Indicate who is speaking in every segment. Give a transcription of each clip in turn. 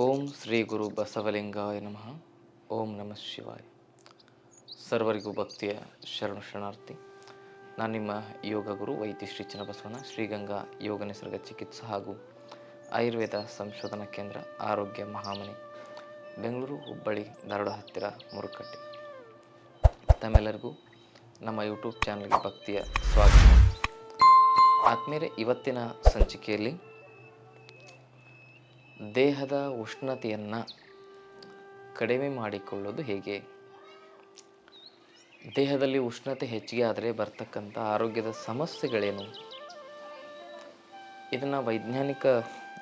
Speaker 1: ಓಂ ಶ್ರೀ ಗುರು ಬಸವಲಿಂಗಾಯ ನಮಃ. ಓಂ ನಮಃ ಶಿವಾಯ. ಸರ್ವರಿಗೂ ಭಕ್ತಿಯ ಶರಣು ಶರಣಾರ್ಥಿ. ನಾನು ನಿಮ್ಮ ಯೋಗ ಗುರು ವೈದ್ಯ ಶ್ರೀ ಚನ್ನಬಸವಣ್ಣ, ಶ್ರೀಗಂಗಾ ಯೋಗ ನಿಸರ್ಗ ಚಿಕಿತ್ಸೆ ಹಾಗೂ ಆಯುರ್ವೇದ ಸಂಶೋಧನಾ ಕೇಂದ್ರ ಆರೋಗ್ಯ ಮಹಾಮನೆ, ಬೆಂಗಳೂರು ಹುಬ್ಬಳ್ಳಿ, ಧಾರವಾಡ ಹತ್ತಿರ ಮುರುಕಟ್ಟೆ. ತಮ್ಮೆಲ್ಲರಿಗೂ ನಮ್ಮ ಯೂಟ್ಯೂಬ್ ಚಾನಲ್ಗೆ ಭಕ್ತಿಯ ಸ್ವಾಗತ. ಆತ್ಮೀಯರೇ, ಇವತ್ತಿನ ಸಂಚಿಕೆಯಲ್ಲಿ ದೇಹದ ಉಷ್ಣತೆಯನ್ನು ಕಡಿಮೆ ಮಾಡಿಕೊಳ್ಳೋದು ಹೇಗೆ? ದೇಹದಲ್ಲಿ ಉಷ್ಣತೆ ಹೆಚ್ಚಿಗೆ ಆದರೆ ಬರ್ತಕ್ಕಂಥ ಆರೋಗ್ಯದ ಸಮಸ್ಯೆಗಳೇನು? ಇದನ್ನು ವೈಜ್ಞಾನಿಕ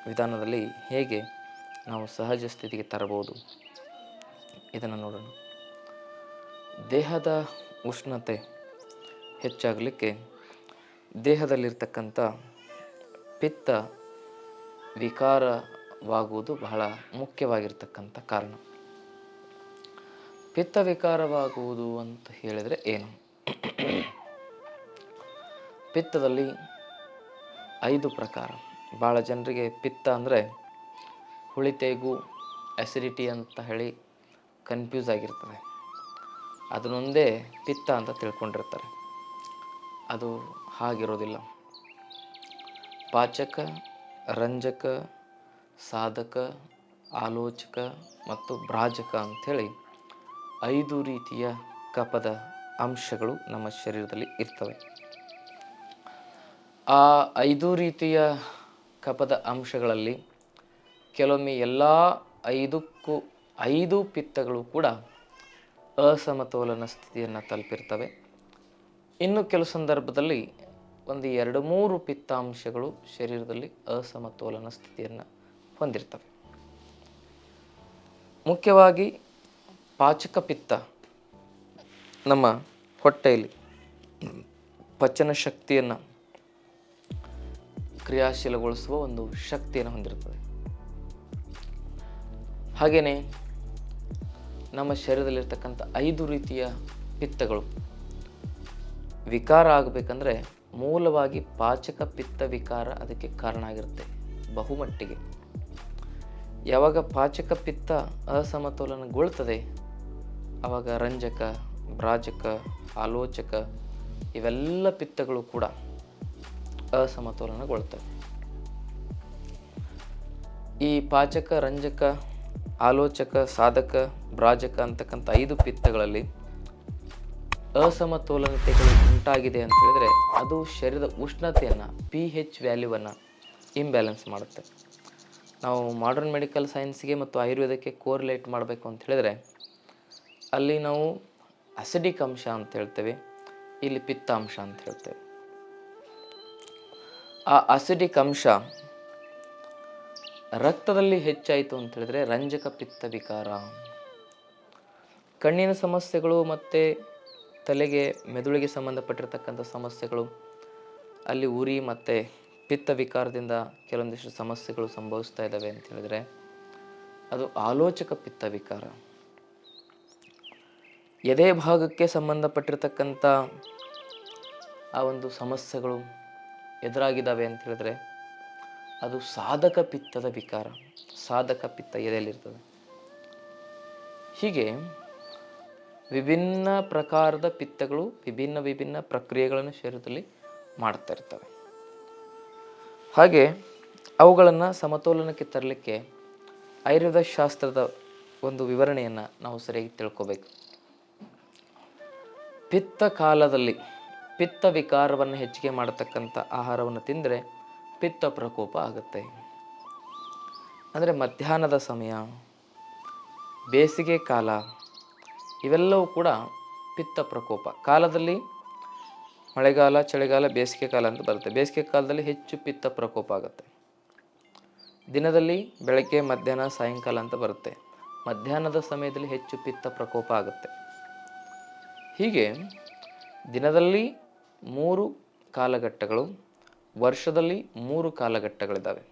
Speaker 1: ವಿಧಾನದಲ್ಲಿ ಹೇಗೆ ನಾವು ಸಹಜ ಸ್ಥಿತಿಗೆ ತರಬಹುದು? ಇದನ್ನು ನೋಡೋಣ. ದೇಹದ ಉಷ್ಣತೆ ಹೆಚ್ಚಾಗಲಿಕ್ಕೆ ದೇಹದಲ್ಲಿರ್ತಕ್ಕಂಥ ಪಿತ್ತ ವಿಕಾರವಾಗುವುದು ಬಹಳ ಮುಖ್ಯವಾಗಿರ್ತಕ್ಕಂಥ ಕಾರಣ. ಪಿತ್ತ ವಿಕಾರವಾಗುವುದು ಅಂತ ಹೇಳಿದರೆ ಏನು? ಪಿತ್ತದಲ್ಲಿ ಐದು ಪ್ರಕಾರ. ಭಾಳ ಜನರಿಗೆ ಪಿತ್ತ ಅಂದರೆ ಹುಳಿತೇಗು ಅಸಿಡಿಟಿ ಅಂತ ಹೇಳಿ ಕನ್ಫ್ಯೂಸ್ ಆಗಿರ್ತದೆ. ಅದನ್ನೊಂದೇ ಪಿತ್ತ ಅಂತ ತಿಳ್ಕೊಂಡಿರ್ತಾರೆ. ಅದು ಹಾಗಿರೋದಿಲ್ಲ. ಪಾಚಕ, ರಂಜಕ ಸಾಧಕ, ಆಲೋಚಕ ಮತ್ತು ಭ್ರಾಜಕ ಅಂಥೇಳಿ ಐದು ರೀತಿಯ ಕಪದ ಅಂಶಗಳು ನಮ್ಮ ಶರೀರದಲ್ಲಿ ಇರ್ತವೆ. ಆ ಐದು ರೀತಿಯ ಕಪದ ಅಂಶಗಳಲ್ಲಿ ಕೆಲವೊಮ್ಮೆ ಎಲ್ಲ ಐದಕ್ಕೂ ಐದು ಪಿತ್ತಗಳು ಕೂಡ ಅಸಮತೋಲನ ಸ್ಥಿತಿಯನ್ನು ತಲುಪಿರ್ತವೆ. ಇನ್ನು ಕೆಲವು ಸಂದರ್ಭದಲ್ಲಿ ಒಂದು ಎರಡು ಮೂರು ಪಿತ್ತಾಂಶಗಳು ಶರೀರದಲ್ಲಿ ಅಸಮತೋಲನ ಸ್ಥಿತಿಯನ್ನು ಹೊಂದಿರ್ತವೆ. ಮುಖ್ಯವಾಗಿ ಪಾಚಕ ಪಿತ್ತ ನಮ್ಮ ಹೊಟ್ಟೆಯಲ್ಲಿ ಪಚನ ಶಕ್ತಿಯನ್ನು ಕ್ರಿಯಾಶೀಲಗೊಳಿಸುವ ಒಂದು ಶಕ್ತಿಯನ್ನು ಹೊಂದಿರುತ್ತದೆ ಹಾಗೆಯೇ ನಮ್ಮ ಶರೀರದಲ್ಲಿರ್ತಕ್ಕಂಥ ಐದು ರೀತಿಯ ಪಿತ್ತಗಳು ವಿಕಾರ ಆಗಬೇಕಂದ್ರೆ ಮೂಲವಾಗಿ ಪಾಚಕ ಪಿತ್ತ ವಿಕಾರ ಅದಕ್ಕೆ ಕಾರಣ ಆಗಿರುತ್ತೆ ಬಹುಮಟ್ಟಿಗೆ. ಯಾವಾಗ ಪಾಚಕ ಪಿತ್ತ ಅಸಮತೋಲನಗೊಳ್ತದೆ? ಆವಾಗ ರಂಜಕ, ಭ್ರಾಜಕ, ಆಲೋಚಕ ಇವೆಲ್ಲ ಪಿತ್ತಗಳು ಕೂಡ ಅಸಮತೋಲನಗೊಳ್ತವೆ. ಈ ಪಾಚಕ, ರಂಜಕ, ಆಲೋಚಕ, ಸಾಧಕ, ಭ್ರಾಜಕ ಅಂತಕ್ಕಂಥ ಐದು ಪಿತ್ತಗಳಲ್ಲಿ ಅಸಮತೋಲನತೆಗಳು ಉಂಟಾಗಿದೆ ಅಂತ ಹೇಳಿದ್ರೆ ಅದು ಶರೀರದ ಉಷ್ಣತೆಯನ್ನು ಪಿ ಹೆಚ್ ವ್ಯಾಲ್ಯೂವನ್ನು ಇಂಬ್ಯಾಲೆನ್ಸ್ ಮಾಡುತ್ತೆ. ನಾವು ಮಾಡರ್ನ್ ಮೆಡಿಕಲ್ ಸೈನ್ಸ್ಗೆ ಮತ್ತು ಆಯುರ್ವೇದಕ್ಕೆ ಕೋರಿಲೇಟ್ ಮಾಡಬೇಕು ಅಂತ ಹೇಳಿದ್ರೆ, ಅಲ್ಲಿ ನಾವು ಅಸಿಡಿಕ್ ಅಂಶ ಅಂತ ಹೇಳ್ತೇವೆ, ಇಲ್ಲಿ ಪಿತ್ತಾಂಶ ಅಂತ ಹೇಳ್ತೇವೆ. ಆ ಅಸಿಡಿಕ್ ಅಂಶ ರಕ್ತದಲ್ಲಿ ಹೆಚ್ಚಾಯಿತು ಅಂತ ಹೇಳಿದ್ರೆ ರಂಜಕ ಪಿತ್ತ ವಿಕಾರ. ಕಣ್ಣಿನ ಸಮಸ್ಯೆಗಳು ಮತ್ತು ತಲೆಗೆ, ಮೆದುಳಿಗೆ ಸಂಬಂಧಪಟ್ಟಿರ್ತಕ್ಕಂಥ ಸಮಸ್ಯೆಗಳು, ಅಲ್ಲಿ ಉರಿ ಮತ್ತು ಪಿತ್ತ ವಿಕಾರದಿಂದ ಕೆಲವೊಂದಿಷ್ಟು ಸಮಸ್ಯೆಗಳು ಸಂಭವಿಸ್ತಾ ಇದ್ದಾವೆ ಅಂತ ಹೇಳಿದ್ರೆ, ಅದು ಆಲೋಚಕ ಪಿತ್ತ ವಿಕಾರ. ಎದೆ ಭಾಗಕ್ಕೆ ಸಂಬಂಧಪಟ್ಟಿರ್ತಕ್ಕಂಥ ಆ ಒಂದು ಸಮಸ್ಯೆಗಳು ಎದುರಾಗಿದ್ದಾವೆ ಅಂತ ಹೇಳಿದ್ರೆ, ಅದು ಸಾಧಕ ಪಿತ್ತದ ವಿಕಾರ, ಸಾಧಕ ಪಿತ್ತ ಎದೆಯಲ್ಲಿರ್ತದೆ ಹೀಗೆ ವಿಭಿನ್ನ ಪ್ರಕಾರದ ಪಿತ್ತಗಳು ವಿಭಿನ್ನ ವಿಭಿನ್ನ ಪ್ರಕ್ರಿಯೆಗಳನ್ನು ಶರೀರದಲ್ಲಿ ಮಾಡ್ತಾ ಇರ್ತವೆ. ಹಾಗೆ ಅವುಗಳನ್ನು ಸಮತೋಲನಕ್ಕೆ ತರಲಿಕ್ಕೆ ಆಯುರ್ವೇದ ಶಾಸ್ತ್ರದ ಒಂದು ವಿವರಣೆಯನ್ನು ನಾವು ಸರಿಯಾಗಿ ತಿಳ್ಕೋಬೇಕು. ಪಿತ್ತ ಕಾಲದಲ್ಲಿ ಪಿತ್ತ ವಿಕಾರವನ್ನು ಹೆಚ್ಚಿಗೆ ಮಾಡತಕ್ಕಂಥ ಆಹಾರವನ್ನು ತಿಂದರೆ ಪಿತ್ತ ಪ್ರಕೋಪ ಆಗುತ್ತೆ. ಅಂದರೆ ಮಧ್ಯಾಹ್ನದ ಸಮಯ, ಬೇಸಿಗೆ ಕಾಲ, ಇವೆಲ್ಲವೂ ಕೂಡ ಪಿತ್ತ ಪ್ರಕೋಪ. ಕಾಲದಲ್ಲಿ ಮಳೆಗಾಲ, ಚಳಿಗಾಲ, ಬೇಸಿಗೆ ಕಾಲ ಅಂತ ಬರುತ್ತೆ. ಬೇಸಿಗೆ ಕಾಲದಲ್ಲಿ ಹೆಚ್ಚು ಪಿತ್ತ ಪ್ರಕೋಪ ಆಗುತ್ತೆ. ದಿನದಲ್ಲಿ ಬೆಳಗ್ಗೆ, ಮಧ್ಯಾಹ್ನ, ಸಾಯಂಕಾಲ ಅಂತ ಬರುತ್ತೆ. ಮಧ್ಯಾಹ್ನದ ಸಮಯದಲ್ಲಿ ಹೆಚ್ಚು ಪಿತ್ತ ಪ್ರಕೋಪ ಆಗುತ್ತೆ. ಹೀಗೆ ದಿನದಲ್ಲಿ ಮೂರು ಕಾಲಘಟ್ಟಗಳು, ವರ್ಷದಲ್ಲಿ ಮೂರು ಕಾಲಘಟ್ಟಗಳಿದ್ದಾವೆ.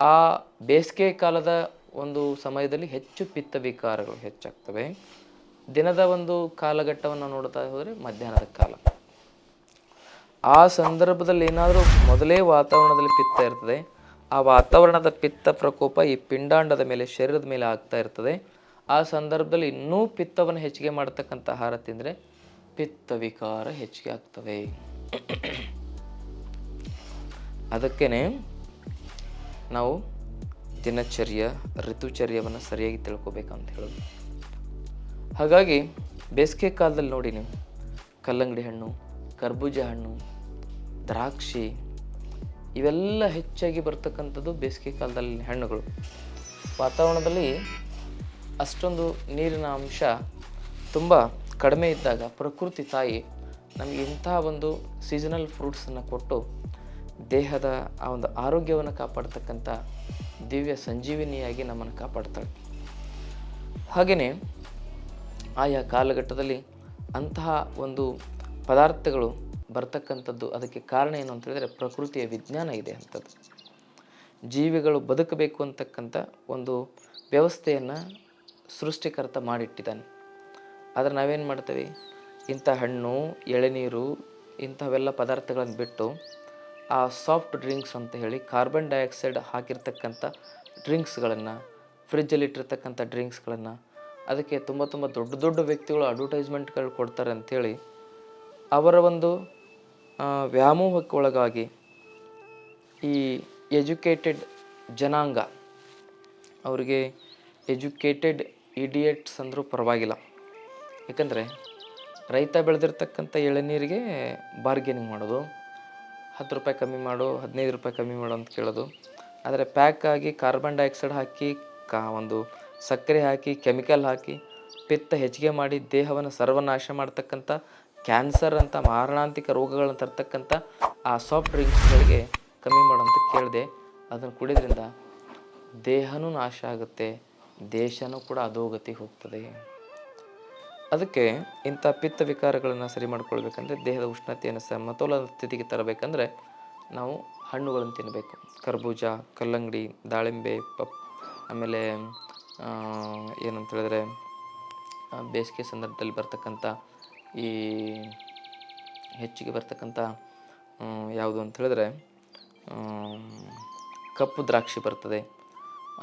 Speaker 1: ಆ ಬೇಸಿಗೆ ಕಾಲದ ಒಂದು ಸಮಯದಲ್ಲಿ ಹೆಚ್ಚು ಪಿತ್ತ ವಿಕಾರಗಳು ಹೆಚ್ಚಾಗ್ತವೆ. ದಿನದ ಒಂದು ಕಾಲಘಟ್ಟವನ್ನು ನೋಡ್ತಾ ಹೋದರೆ ಮಧ್ಯಾಹ್ನದ ಕಾಲ. ಆ ಸಂದರ್ಭದಲ್ಲಿ ಏನಾದರೂ ಮೊದಲೇ ವಾತಾವರಣದಲ್ಲಿ ಪಿತ್ತ ಇರ್ತದೆ, ಆ ವಾತಾವರಣದ ಪಿತ್ತ ಪ್ರಕೋಪ ಈ ಪಿಂಡಾಂಡದ ಮೇಲೆ, ಶರೀರದ ಮೇಲೆ ಆಗ್ತಾ ಇರ್ತದೆ. ಆ ಸಂದರ್ಭದಲ್ಲಿ ಇನ್ನೂ ಪಿತ್ತವನ್ನು ಹೆಚ್ಚಿಗೆ ಮಾಡ್ತಕ್ಕಂಥ ಆಹಾರ ತಿಂದರೆ ಪಿತ್ತ ವಿಕಾರ ಹೆಚ್ಚಿಗೆ ಆಗ್ತವೆ. ಅದಕ್ಕೇ ನಾವು ದಿನಚರ್ಯ, ಋತುಚರ್ಯವನ್ನು ಸರಿಯಾಗಿ ತಿಳ್ಕೊಬೇಕಂತ ಹೇಳೋದು. ಹಾಗಾಗಿ ಬೇಸಿಗೆ ಕಾಲದಲ್ಲಿ ನೋಡಿ ನೀವು, ಕಲ್ಲಂಗಡಿ ಹಣ್ಣು, ಕರ್ಬೂಜ ಹಣ್ಣು ದ್ರಾಕ್ಷಿ ಇವೆಲ್ಲ ಹೆಚ್ಚಾಗಿ ಬರ್ತಕ್ಕಂಥದ್ದು ಬೇಸಿಗೆ ಕಾಲದಲ್ಲಿ ಹಣ್ಣುಗಳು. ವಾತಾವರಣದಲ್ಲಿ ಅಷ್ಟೊಂದು ನೀರಿನ ಅಂಶ ತುಂಬ ಕಡಿಮೆ ಇದ್ದಾಗ ಪ್ರಕೃತಿ ತಾಯಿ ನಮಗೆ ಇಂಥ ಒಂದು ಸೀಸನಲ್ ಫ್ರೂಟ್ಸನ್ನು ಕೊಟ್ಟು ದೇಹದ ಆ ಒಂದು ಆರೋಗ್ಯವನ್ನು ಕಾಪಾಡ್ತಕ್ಕಂಥ ದಿವ್ಯ ಸಂಜೀವಿನಿಯಾಗಿ ನಮ್ಮನ್ನು ಕಾಪಾಡ್ತಾಳೆ. ಹಾಗೆಯೇ ಆಯಾ ಕಾಲಘಟ್ಟದಲ್ಲಿ ಅಂತಹ ಒಂದು ಪದಾರ್ಥಗಳು ಬರ್ತಕ್ಕಂಥದ್ದು ಅದಕ್ಕೆ ಕಾರಣ ಏನು ಅಂತ ಹೇಳಿದ್ರೆ ಪ್ರಕೃತಿಯ ವಿಜ್ಞಾನ ಇದೆ ಅಂಥದ್ದು. ಜೀವಿಗಳು ಬದುಕಬೇಕು ಅಂತಕ್ಕಂಥ ಒಂದು ವ್ಯವಸ್ಥೆಯನ್ನು ಸೃಷ್ಟಿಕರ್ತ ಮಾಡಿಟ್ಟಿದ್ದಾನೆ. ಆದರೆ ನಾವೇನು ಮಾಡ್ತೀವಿ? ಇಂಥ ಹಣ್ಣು, ಎಳೆನೀರು, ಇಂಥವೆಲ್ಲ ಪದಾರ್ಥಗಳನ್ನು ಬಿಟ್ಟು ಆ ಸಾಫ್ಟ್ ಡ್ರಿಂಕ್ಸ್ ಅಂತ ಹೇಳಿ ಕಾರ್ಬನ್ ಡೈಆಕ್ಸೈಡ್ ಹಾಕಿರ್ತಕ್ಕಂಥ ಡ್ರಿಂಕ್ಸ್ಗಳನ್ನು ಫ್ರಿಜ್ಜಲ್ಲಿ ಇಟ್ಟಿರ್ತಕ್ಕಂಥ ಡ್ರಿಂಕ್ಸ್ಗಳನ್ನು ಅದಕ್ಕೆ ತುಂಬ ತುಂಬ ದೊಡ್ಡ ದೊಡ್ಡ ವ್ಯಕ್ತಿಗಳು ಅಡ್ವರ್ಟೈಸ್ಮೆಂಟ್ಗಳು ಕೊಡ್ತಾರೆ ಅಂಥೇಳಿ ಅವರ ಒಂದು ಆ, ವ್ಯಾಮೋಹಕ್ಕೆ ಒಳಗಾಗಿ ಈ ಎಜುಕೇಟೆಡ್ ಜನಾಂಗ ಅವರಿಗೆ ಎಜುಕೇಟೆಡ್ ಇಡಿಯಟ್ಸ್ ಅಂದರೂ ಪರವಾಗಿಲ್ಲ. ಯಾಕಂದರೆ ರೈತ ಬೆಳೆದಿರ್ತಕ್ಕಂಥ ಎಳನೀರಿಗೆ ಬಾರ್ಗೇನಿಂಗ್ ಮಾಡೋದು. ಹತ್ತು ರೂಪಾಯಿ ಕಮ್ಮಿ ಮಾಡು ಹದಿನೈದು ರೂಪಾಯಿ ಕಮ್ಮಿ ಮಾಡು ಅಂತ ಕೇಳೋದು. ಆದರೆ ಪ್ಯಾಕ್ ಆಗಿ ಕಾರ್ಬನ್ ಡೈಆಕ್ಸೈಡ್ ಹಾಕಿ ಕಾ ಒಂದು ಸಕ್ಕರೆ ಹಾಕಿ ಕೆಮಿಕಲ್ ಹಾಕಿ ಪಿತ್ತ ಹೆಚ್ಚಿಗೆ ಮಾಡಿ ದೇಹವನ್ನು ಸರ್ವನಾಶ ಮಾಡ್ತಕ್ಕಂಥ ಕ್ಯಾನ್ಸರ್ ಅಂತ ಮಾರಣಾಂತಿಕ ರೋಗಗಳನ್ನು ತರ್ತಕ್ಕಂಥ ಆ ಸಾಫ್ಟ್ ಡ್ರಿಂಕ್ಸ್ಗಳಿಗೆ ಕಮ್ಮಿ ಮಾಡೋಂತ ಕೇಳಿದೆ ಅದನ್ನು ಕುಡಿದ್ರಿಂದ ದೇಹನೂ ನಾಶ ಆಗುತ್ತೆ, ದೇಶನೂ ಕೂಡ ಅಧೋಗತಿ ಹೋಗ್ತದೆ. ಅದಕ್ಕೆ ಇಂಥ ಪಿತ್ತ ವಿಕಾರಗಳನ್ನು ಸರಿ ಮಾಡ್ಕೊಳ್ಬೇಕಂದ್ರೆ, ದೇಹದ ಉಷ್ಣತೆಯನ್ನು ಸಮತೋಲನ ಸ್ಥಿತಿಗೆ ತರಬೇಕಂದ್ರೆ ನಾವು ಹಣ್ಣುಗಳನ್ನು ತಿನ್ನಬೇಕು ಕರ್ಬೂಜ, ಕಲ್ಲಂಗಡಿ, ದಾಳಿಂಬೆ, ಪಪ್, ಆಮೇಲೆ ಏನಂತ ಹೇಳಿದ್ರೆ ಬೇಸಿಗೆ ಸಂದರ್ಭದಲ್ಲಿ ಬರ್ತಕ್ಕಂಥ ಈ ಹೆಚ್ಚಿಗೆ ಬರ್ತಕ್ಕಂಥ ಯಾವುದು ಅಂತ ಹೇಳಿದ್ರೆ ಕಪ್ಪು ದ್ರಾಕ್ಷಿ ಬರ್ತದೆ.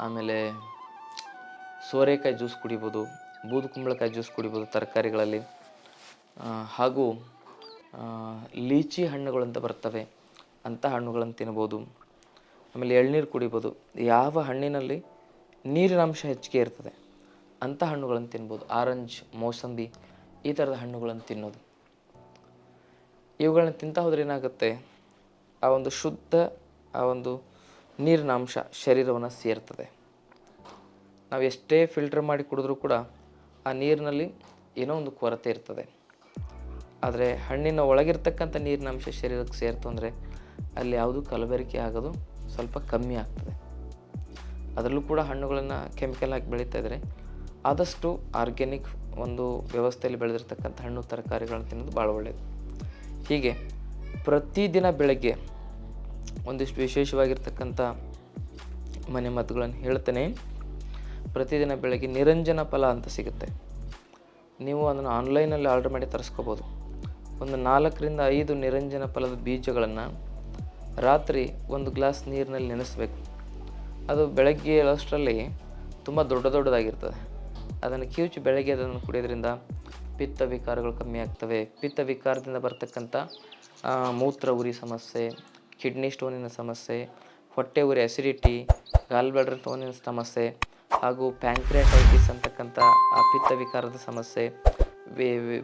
Speaker 1: ಆಮೇಲೆ ಸೋರೆಕಾಯಿ ಜ್ಯೂಸ್ ಕುಡಿಬೋದು, ಬೂದು ಕುಂಬಳಕಾಯಿ ಜ್ಯೂಸ್ ಕುಡಿಬೋದು ತರಕಾರಿಗಳಲ್ಲಿ. ಹಾಗೂ ಲೀಚಿ ಹಣ್ಣುಗಳು ಅಂತ ಬರ್ತವೆ. ಅಂಥ ಹಣ್ಣುಗಳನ್ನು ತಿನ್ಬೋದು. ಆಮೇಲೆ ಎಳ್ನೀರು ಕುಡಿಬೋದು. ಯಾವ ಹಣ್ಣಿನಲ್ಲಿ ನೀರಿನ ಅಂಶ ಹೆಚ್ಚಿಗೆ ಇರ್ತದೆ, ಅಂಥ ಹಣ್ಣುಗಳನ್ನು ತಿನ್ಬೋದು. ಆರೆಂಜ್, ಮೋಸಂಬಿ ಈ ಥರದ ಹಣ್ಣುಗಳನ್ನು ತಿನ್ನೋದು. ಇವುಗಳನ್ನ ತಿಂತಾ ಹೋದ್ರೆ ಏನಾಗುತ್ತೆ? ಆ ಒಂದು ಶುದ್ಧ, ಆ ಒಂದು ನೀರಿನ ಅಂಶ ಶರೀರವನ್ನು ಸೇರ್ತದೆ. ನಾವು ಎಷ್ಟೇ ಫಿಲ್ಟರ್ ಮಾಡಿ ಕುಡಿದ್ರೂ ಕೂಡ ಆ ನೀರಿನಲ್ಲಿ ಏನೋ ಒಂದು ಕೊರತೆ ಇರ್ತದೆ. ಆದರೆ ಹಣ್ಣಿನ ಒಳಗಿರ್ತಕ್ಕಂಥ ನೀರಿನ ಅಂಶ ಶರೀರಕ್ಕೆ ಸೇರ್ತು ಅಂದರೆ ಅಲ್ಲಿ ಯಾವುದು ಕಲಬೆರಕೆ ಆಗೋದು ಸ್ವಲ್ಪ ಕಮ್ಮಿ ಆಗ್ತದೆ. ಅದರಲ್ಲೂ ಕೂಡ ಹಣ್ಣುಗಳನ್ನು ಕೆಮಿಕಲ್ ಹಾಕಿ ಬೆಳೀತಾ ಇದ್ದರೆ ಆದಷ್ಟು ಆರ್ಗ್ಯಾನಿಕ್ ಒಂದು ವ್ಯವಸ್ಥೆಯಲ್ಲಿ ಬೆಳೆದಿರ್ತಕ್ಕಂಥ ಹಣ್ಣು, ತರಕಾರಿಗಳನ್ನು ತಿನ್ನೋದು ಭಾಳ ಒಳ್ಳೆಯದು ಹೀಗೆ ಪ್ರತಿದಿನ ಬೆಳಗ್ಗೆ ಒಂದಿಷ್ಟು ವಿಶೇಷವಾಗಿರ್ತಕ್ಕಂಥ ಮನೆ ಮದ್ದುಗಳನ್ನು ಹೇಳ್ತೇನೆ. ಪ್ರತಿದಿನ ಬೆಳಗ್ಗೆ ನಿರಂಜನ ಫಲ ಅಂತ ಸಿಗುತ್ತೆ. ನೀವು ಅದನ್ನು ಆನ್ಲೈನಲ್ಲಿ ಆರ್ಡರ್ ಮಾಡಿ ತರಿಸ್ಕೋಬೋದು. ಒಂದು ನಾಲ್ಕರಿಂದ ಐದು ನಿರಂಜನ ಫಲದ ಬೀಜಗಳನ್ನು ರಾತ್ರಿ ಒಂದು ಗ್ಲಾಸ್ ನೀರಿನಲ್ಲಿ ನೆನೆಸ್ಬೇಕು. ಅದು ಬೆಳಗ್ಗೆ ಅಷ್ಟರಲ್ಲಿ ತುಂಬ ದೊಡ್ಡ ದೊಡ್ಡದಾಗಿರ್ತದೆ. ಅದನ್ನು ಕಿವುಚಿ ಬೆಳಗ್ಗೆ ಅದನ್ನು ಕುಡಿಯೋದ್ರಿಂದ ಪಿತ್ತ ವಿಕಾರಗಳು ಕಮ್ಮಿ ಆಗ್ತವೆ. ಪಿತ್ತ ವಿಕಾರದಿಂದ ಬರ್ತಕ್ಕಂಥ ಮೂತ್ರ ಉರಿ ಸಮಸ್ಯೆ ಕಿಡ್ನಿ ಸ್ಟೋನಿನ ಸಮಸ್ಯೆ, ಹೊಟ್ಟೆ ಉರಿ ಅಸಿಡಿಟಿ ಗಾಲ್ ಬ್ಲಡರ್ ಸ್ಟೋನಿನ ಸಮಸ್ಯೆ, ಹಾಗೂ ಪ್ಯಾಂಕ್ರಿಯಾಟೈಟಿಸ್ ಅಂತಕ್ಕಂಥ, ಆ, ಪಿತ್ತ ವಿಕಾರದ ಸಮಸ್ಯೆ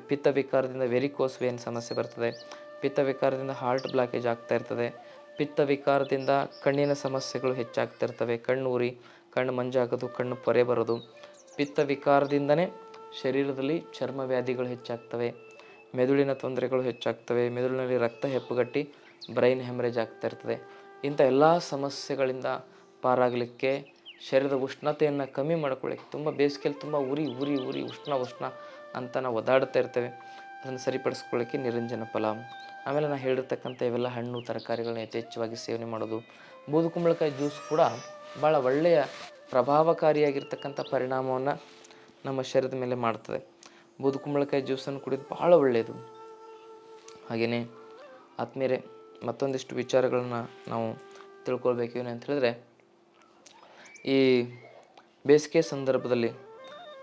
Speaker 1: ಪಿತ್ತ ವಿಕಾರದಿಂದ ವೆರಿಕೋಸ್ ವೇನ್ ಸಮಸ್ಯೆ ಬರ್ತದೆ. ಪಿತ್ತ ವಿಕಾರದಿಂದ ಹಾರ್ಟ್ ಬ್ಲಾಕೇಜ್ ಆಗ್ತಾ ಇರ್ತದೆ. ಪಿತ್ತ ವಿಕಾರದಿಂದ ಕಣ್ಣಿನ ಸಮಸ್ಯೆಗಳು ಹೆಚ್ಚಾಗ್ತಿರ್ತವೆ ಕಣ್ಣು ಉರಿ, ಕಣ್ಣು ಮಂಜಾಗೋದು, ಕಣ್ಣು ಪೊರೆ ಬರೋದು. ಪಿತ್ತ ವಿಕಾರದಿಂದನೇ ಶರೀರದಲ್ಲಿ ಚರ್ಮ ವ್ಯಾಧಿಗಳು ಹೆಚ್ಚಾಗ್ತವೆ, ಮೆದುಳಿನ ತೊಂದರೆಗಳು ಹೆಚ್ಚಾಗ್ತವೆ, ಮೆದುಳಿನಲ್ಲಿ ರಕ್ತ ಹೆಪ್ಪುಗಟ್ಟಿ, ಬ್ರೈನ್ ಹೆಮರೇಜ್ ಆಗ್ತಾ ಇರ್ತದೆ. ಇಂಥ ಎಲ್ಲ ಸಮಸ್ಯೆಗಳಿಂದ ಪಾರಾಗಲಿಕ್ಕೆ ಶರೀರದ ಉಷ್ಣತೆಯನ್ನು ಕಮ್ಮಿ ಮಾಡ್ಕೊಳ್ಳಿಕ್ಕೆ ತುಂಬ ಬೇಸಿಗೆಯಲ್ಲಿ ತುಂಬ ಉರಿ ಉರಿ ಉರಿ, ಉಷ್ಣ ಉಷ್ಣ ಅಂತ ನಾವು ಒದಾಡ್ತಾ ಇರ್ತೇವೆ. ಅದನ್ನು ಸರಿಪಡಿಸ್ಕೊಳ್ಳಿಕ್ಕೆ ನಿರಂಜನ ಫಲ. ಆಮೇಲೆ ನಾನು ಹೇಳಿರ್ತಕ್ಕಂಥ ಇವೆಲ್ಲ ಹಣ್ಣು, ತರಕಾರಿಗಳನ್ನ ಯಥೇಚ್ಛವಾಗಿ ಸೇವನೆ ಮಾಡೋದು. ಬೂದುಕುಂಬಳಕಾಯಿ ಜ್ಯೂಸ್ ಕೂಡ ಭಾಳ ಒಳ್ಳೆಯ ಪ್ರಭಾವಕಾರಿಯಾಗಿರ್ತಕ್ಕಂಥ ಪರಿಣಾಮವನ್ನು ನಮ್ಮ ಶರೀರದ ಮೇಲೆ ಮಾಡ್ತದೆ. ಬೂದುಕುಂಬಳಕಾಯಿ ಜ್ಯೂಸನ್ನು ಕುಡಿದು ಭಾಳ ಒಳ್ಳೆಯದು. ಹಾಗೆಯೇ ಆತ್ಮೀಯರೇ, ಮತ್ತೊಂದಿಷ್ಟು ವಿಚಾರಗಳನ್ನು ನಾವು ತಿಳ್ಕೊಳ್ಬೇಕು ಏನು ಅಂತ ಹೇಳಿದ್ರೆ, ಈ ಬೇಸಿಗೆ ಸಂದರ್ಭದಲ್ಲಿ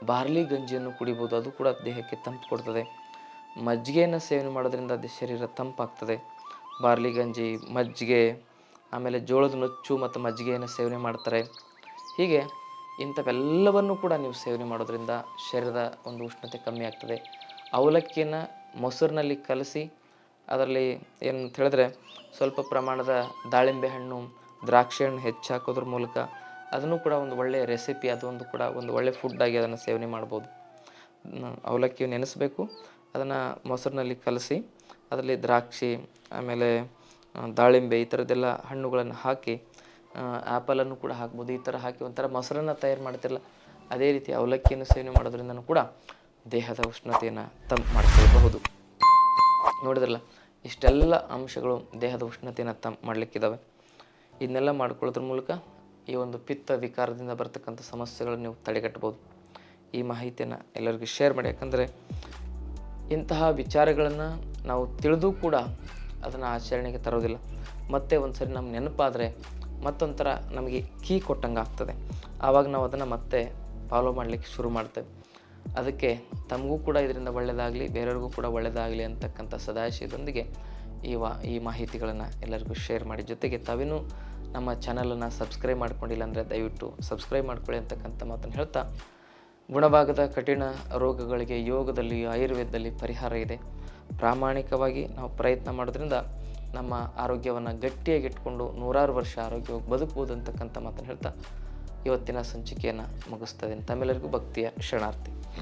Speaker 1: ಬಾರ್ಲಿ ಗಂಜಿಯನ್ನು ಕುಡಿಬೋದು. ಅದು ಕೂಡ ದೇಹಕ್ಕೆ ತಂಪು ಕೊಡ್ತದೆ. ಮಜ್ಜಿಗೆಯನ್ನು ಸೇವನೆ ಮಾಡೋದ್ರಿಂದ ಅದು ಶರೀರ ತಂಪಾಗ್ತದೆ. ಬಾರ್ಲಿ ಗಂಜಿ ಮಜ್ಜಿಗೆ, ಆಮೇಲೆ ಜೋಳದ ನುಚ್ಚು ಮತ್ತು ಮಜ್ಜಿಗೆಯನ್ನು ಸೇವನೆ ಮಾಡ್ತಾರೆ. ಹೀಗೆ ಇಂಥವೆಲ್ಲವನ್ನು ಕೂಡ ನೀವು ಸೇವನೆ ಮಾಡೋದ್ರಿಂದ ಶರೀರದ ಒಂದು ಉಷ್ಣತೆ ಕಮ್ಮಿ ಆಗ್ತದೆ. ಅವಲಕ್ಕಿಯನ್ನು ಮೊಸರಿನಲ್ಲಿ ಕಲಸಿ, ಅದರಲ್ಲಿ ಏನು ಅಂತ ಹೇಳಿದ್ರೆ ಸ್ವಲ್ಪ ಪ್ರಮಾಣದ ದಾಳಿಂಬೆ ಹಣ್ಣು, ದ್ರಾಕ್ಷಿ ಹಣ್ಣು ಹೆಚ್ಚು ಹಾಕೋದ್ರ ಮೂಲಕ ಅದನ್ನು ಕೂಡ ಒಂದು ಒಳ್ಳೆಯ ರೆಸಿಪಿ ಅದೊಂದು ಕೂಡ ಒಂದು ಒಳ್ಳೆಯ ಫುಡ್ಡಾಗಿ ಅದನ್ನು ಸೇವನೆ ಮಾಡ್ಬೋದು. ಅವಲಕ್ಕಿ ನೆನೆಸಬೇಕು. ಅದನ್ನು ಮೊಸರಿನಲ್ಲಿ ಕಲಸಿ, ಅದರಲ್ಲಿ ದ್ರಾಕ್ಷಿ, ಆಮೇಲೆ ದಾಳಿಂಬೆ ಈ ಥರದ್ದೆಲ್ಲ ಹಣ್ಣುಗಳನ್ನು ಹಾಕಿ ಆ್ಯಪಲನ್ನು ಕೂಡ ಹಾಕ್ಬೋದು. ಈ ಥರ ಹಾಕಿ ಒಂಥರ ಮೊಸರನ್ನು ತಯಾರು ಮಾಡ್ತಿರಲ್ಲ, ಅದೇ ರೀತಿ ಅವಲಕ್ಕಿಯನ್ನು ಸೇವನೆ ಮಾಡೋದ್ರಿಂದನೂ ಕೂಡ ದೇಹದ ಉಷ್ಣತೆಯನ್ನು ತಂಪು ಮಾಡ್ಕೊಳ್ಬಹುದು. ನೋಡಿದ್ರಲ್ಲ, ಇಷ್ಟೆಲ್ಲ ಅಂಶಗಳು ದೇಹದ ಉಷ್ಣತೆಯನ್ನು ತಂಪು ಮಾಡಲಿಕ್ಕಿದ್ದಾವೆ ಇದನ್ನೆಲ್ಲ ಮಾಡ್ಕೊಳ್ಳೋದ್ರ ಮೂಲಕ ಈ ಒಂದು ಪಿತ್ತ ವಿಕಾರದಿಂದ ಬರ್ತಕ್ಕಂಥ ಸಮಸ್ಯೆಗಳನ್ನು ನೀವು ತಡೆಗಟ್ಟಬಹುದು ಈ ಮಾಹಿತಿಯನ್ನು ಎಲ್ಲರಿಗೂ ಶೇರ್ ಮಾಡಿ. ಯಾಕಂದರೆ ಇಂತಹ ವಿಚಾರಗಳನ್ನು ನಾವು ತಿಳಿದು ಕೂಡ ಅದನ್ನು ಆಚರಣೆಗೆ ತರೋದಿಲ್ಲ. ಮತ್ತೆ ಒಂದು ಸರಿ ನಮ್ಮ ನೆನಪಾದರೆ ಮತ್ತೊಂಥರ ನಮಗೆ ಕೀ ಕೊಟ್ಟಂಗೆ ಆಗ್ತದೆ. ಆವಾಗ ನಾವು ಅದನ್ನು ಮತ್ತೆ ಫಾಲೋ ಮಾಡಲಿಕ್ಕೆ ಶುರು ಮಾಡ್ತೇವೆ. ಅದಕ್ಕೆ ತಮಗೂ ಕೂಡ ಇದರಿಂದ ಒಳ್ಳೆಯದಾಗಲಿ ಬೇರೆಯವ್ರಿಗೂ ಕೂಡ ಒಳ್ಳೆಯದಾಗಲಿ ಅಂತಕ್ಕಂಥ ಸದಾಶಯದೊಂದಿಗೆ ಈ ವಾ, ಈ ಮಾಹಿತಿಗಳನ್ನು ಎಲ್ಲರಿಗೂ ಶೇರ್ ಮಾಡಿ. ಜೊತೆಗೆ ತಾವೇನೂ ನಮ್ಮ ಚಾನಲನ್ನು ಸಬ್ಸ್ಕ್ರೈಬ್ ಮಾಡ್ಕೊಂಡಿಲ್ಲ ಅಂದರೆ ದಯವಿಟ್ಟು ಸಬ್ಸ್ಕ್ರೈಬ್ ಮಾಡ್ಕೊಳ್ಳಿ ಅಂತಕ್ಕಂಥ ಮಾತನ್ನು ಹೇಳ್ತಾ, ಗುಣಭಾಗದ ಕಠಿಣ ರೋಗಗಳಿಗೆ ಯೋಗದಲ್ಲಿ, ಆಯುರ್ವೇದದಲ್ಲಿ ಪರಿಹಾರ ಇದೆ. ಪ್ರಾಮಾಣಿಕವಾಗಿ ನಾವು ಪ್ರಯತ್ನ ಮಾಡೋದ್ರಿಂದ ನಮ್ಮ ಆರೋಗ್ಯವನ್ನು ಗಟ್ಟಿಯಾಗಿ ಇಟ್ಕೊಂಡು ನೂರಾರು ವರ್ಷ ಆರೋಗ್ಯವಾಗಿ ಬದುಕಬಹುದು ಅಂತಕ್ಕಂಥ ಮಾತನ್ನು ಹೇಳ್ತಾ ಇವತ್ತಿನ ಸಂಚಿಕೆಯನ್ನು ಮುಗಿಸ್ತಾ ಇದ್ದೀನಿ. ತಮ್ಮೆಲ್ಲರಿಗೂ ಭಕ್ತಿಯ ಶರಣಾರ್ಥಿ